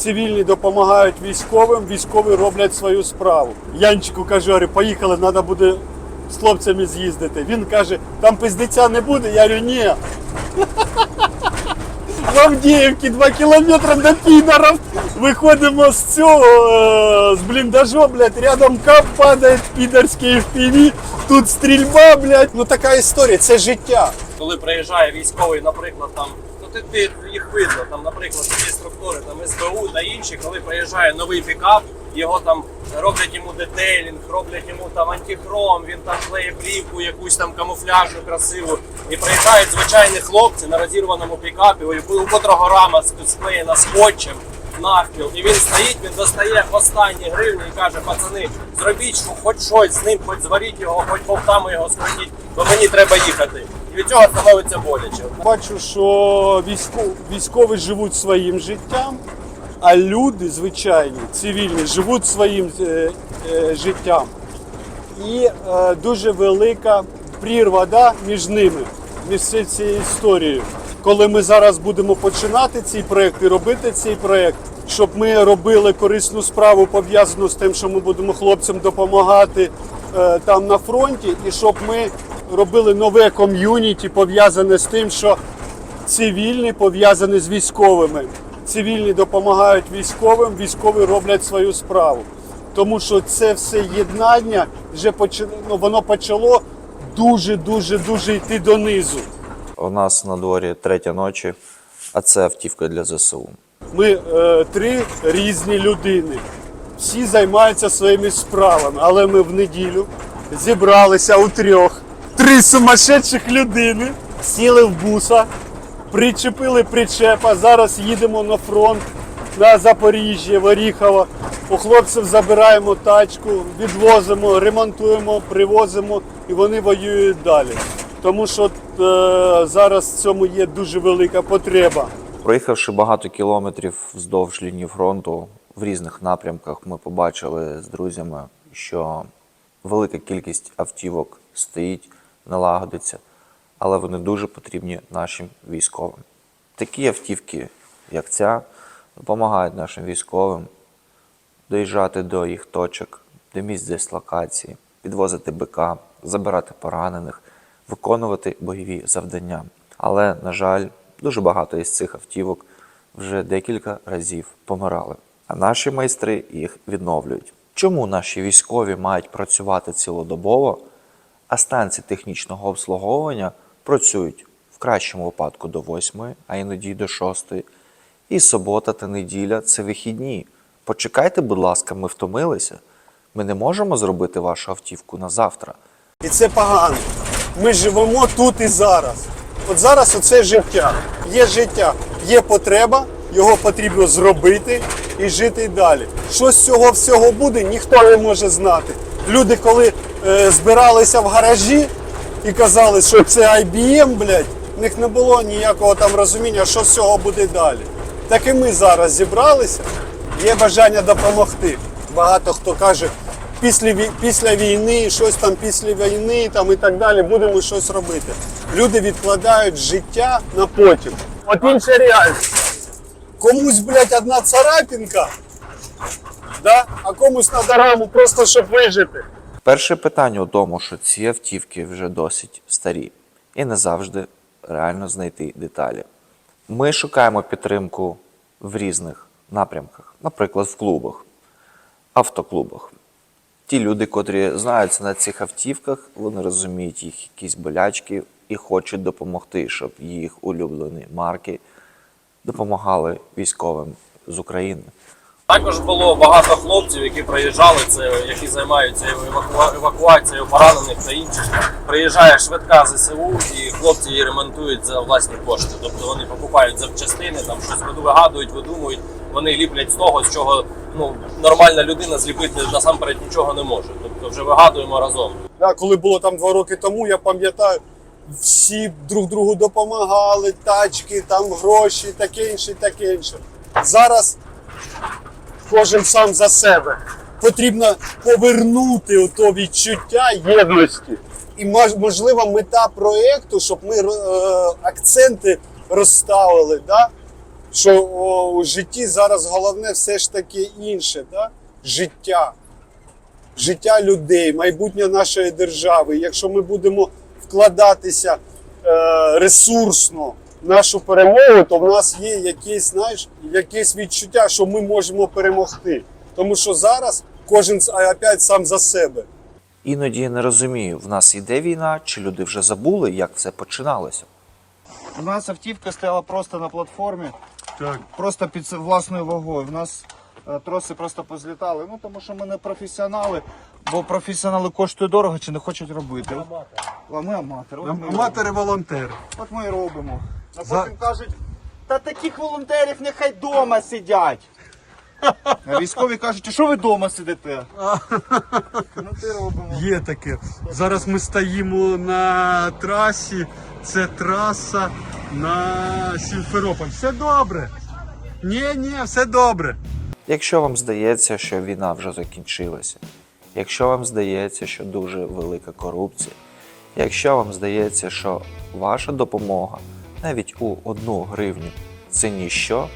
цивільні допомагають військовим, військові роблять свою справу. Янчику кажу, говорю, поїхали, треба буде з хлопцями з'їздити. Він каже, там пиздеця не буде. Я говорю, ні. В Авдіївці 2 кілометри до підарів. Виходимо з цього, е, з бліндажу, блядь, рядом кап падає підарський FPV, тут стрільба, блядь. Ну така історія, це життя. коли приїжджає військовий, наприклад, там, ти, їх видно, там, наприклад, ті структури, там СБУ та інші, коли приїжджає новий пікап, його там роблять йому детейлінг, роблять йому там антихром, він там клеє плівку, якусь там камуфляжну красиву. І приїжджають звичайні хлопці на розірваному пікапі, у котрого рама ск- склеєна скотчем. Навпіл, і він стоїть, він достає останні гривні і каже: пацани, зробіть хоч щось з ним, хоч зваріть його, хоч повтами його скрутіть, бо мені треба їхати. І від цього становиться боляче. Бачу, що військові, живуть своїм життям, а люди звичайні, цивільні, живуть своїм е, е, життям. І е, дуже велика прірва да, між ними, між цією історією. Коли ми зараз будемо починати цей проект і робити цей проект, щоб ми робили корисну справу пов'язану з тим, що ми будемо хлопцям допомагати е, там на фронті, і щоб ми робили нове ком'юніті пов'язане з тим, що цивільні пов'язані з військовими. Цивільні допомагають військовим, військові роблять свою справу. Тому що це все єднання вже почало, ну, воно почало дуже, дуже, дуже йти донизу. У нас на дворі третя ночі, а це автівка для ЗСУ. Ми е, три різні людини. Всі займаються своїми справами, але ми в неділю зібралися у трьох. Три сумасшедших людини сіли в буса, причепили причепа. Зараз їдемо на фронт на Запоріжжя, в Оріхово. У хлопців забираємо тачку, відвозимо, ремонтуємо, привозимо і вони воюють далі. Тому що е, зараз в цьому є дуже велика потреба. Проїхавши багато кілометрів вздовж лінії фронту в різних напрямках, ми побачили з друзями, що велика кількість автівок стоїть, налагодиться, але вони дуже потрібні нашим військовим. Такі автівки, як ця, допомагають нашим військовим доїжджати до їх точок, до місць дислокації, підвозити БК, забирати поранених, виконувати бойові завдання. Але, на жаль, дуже багато із цих автівок вже декілька разів помирали. А наші майстри їх відновлюють. Чому наші військові мають працювати цілодобово, а станції технічного обслуговування працюють в кращому випадку до 8, а іноді до 6. І субота та неділя це вихідні. Почекайте, будь ласка, ми втомилися. Ми не можемо зробити вашу автівку на завтра. І це погано. Ми живемо тут і зараз. От зараз оце життя. Є життя, є потреба, його потрібно зробити і жити далі. Що з цього всього буде, ніхто не може знати. Люди, коли е, збиралися в гаражі і казали, що це IBM, блядь, в них не було ніякого там розуміння, що з цього буде далі. Так і ми зараз зібралися, є бажання допомогти. Багато хто каже, після, після війни, щось там після війни там, і так далі, будемо щось робити. Люди відкладають життя на потім. От інша реальність. Комусь, блядь, одна царапінка, да? а комусь на дорогу просто щоб вижити. Перше питання у тому, що ці автівки вже досить старі і не завжди реально знайти деталі. Ми шукаємо підтримку в різних напрямках, наприклад, в клубах, автоклубах. Ті люди, котрі знаються на цих автівках, вони розуміють їх якісь болячки і хочуть допомогти, щоб їх улюблені марки допомагали військовим з України. Також було багато хлопців, які приїжджали, це які займаються еваку- евакуацією поранених та інших. Приїжджає швидка ЗСУ, і хлопці її ремонтують за власні кошти. Тобто вони покупають запчастини, там щось вигадують, видумують. Вони ліплять з того, з чого ну нормальна людина зліпити насамперед нічого не може. Тобто вже вигадуємо разом. Да, коли було там два роки тому, я пам'ятаю, всі друг другу допомагали, тачки, там гроші, таке інше, таке інше. Зараз кожен сам за себе. Потрібно повернути ото відчуття єдності. І можлива мета проєкту, щоб ми е, акценти розставили, да? що о, у житті зараз головне все ж таки інше, да? життя. Життя людей, майбутнє нашої держави. Якщо ми будемо вкладатися е, ресурсно в нашу перемогу, то в нас є якесь, знаєш, якесь відчуття, що ми можемо перемогти. Тому що зараз кожен опять сам за себе. Іноді я не розумію, в нас іде війна, чи люди вже забули, як все починалося. У нас автівка стояла просто на платформі, Так. просто під власною вагою. У нас е, троси просто позлітали. Ну тому що ми не професіонали, бо професіонали коштують дорого чи не хочуть робити. А ми аматори. От ми, робимо. волонтери. От ми і робимо. А За- потім кажуть, та таких волонтерів нехай вдома сидять. А військові кажуть, а що ви вдома сидите? Ну ти робимо. Є таке. Зараз ми стоїмо на трасі. Це траса на Сімферополь. Все добре. Ні, ні, все добре. Якщо вам здається, що війна вже закінчилася, якщо вам здається, що дуже велика корупція, якщо вам здається, що ваша допомога навіть у одну гривню це ніщо,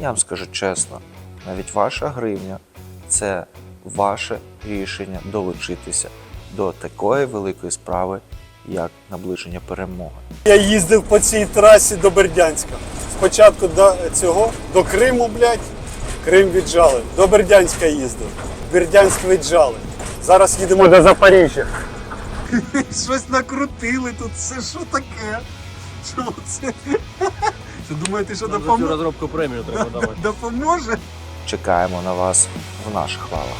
я вам скажу чесно, навіть ваша гривня це ваше рішення долучитися до такої великої справи, як наближення перемоги. Я їздив по цій трасі до Бердянська. Спочатку до цього, до Криму, блядь, Крим віджали. До Бердянська їздив. Бердянськ віджали. Зараз їдемо до Запоріжжя. Щось накрутили тут. Це що таке? Що це? Що думаєте, що допоможе? розробку премію треба давати. Допоможе? Чекаємо на вас в наших лавах.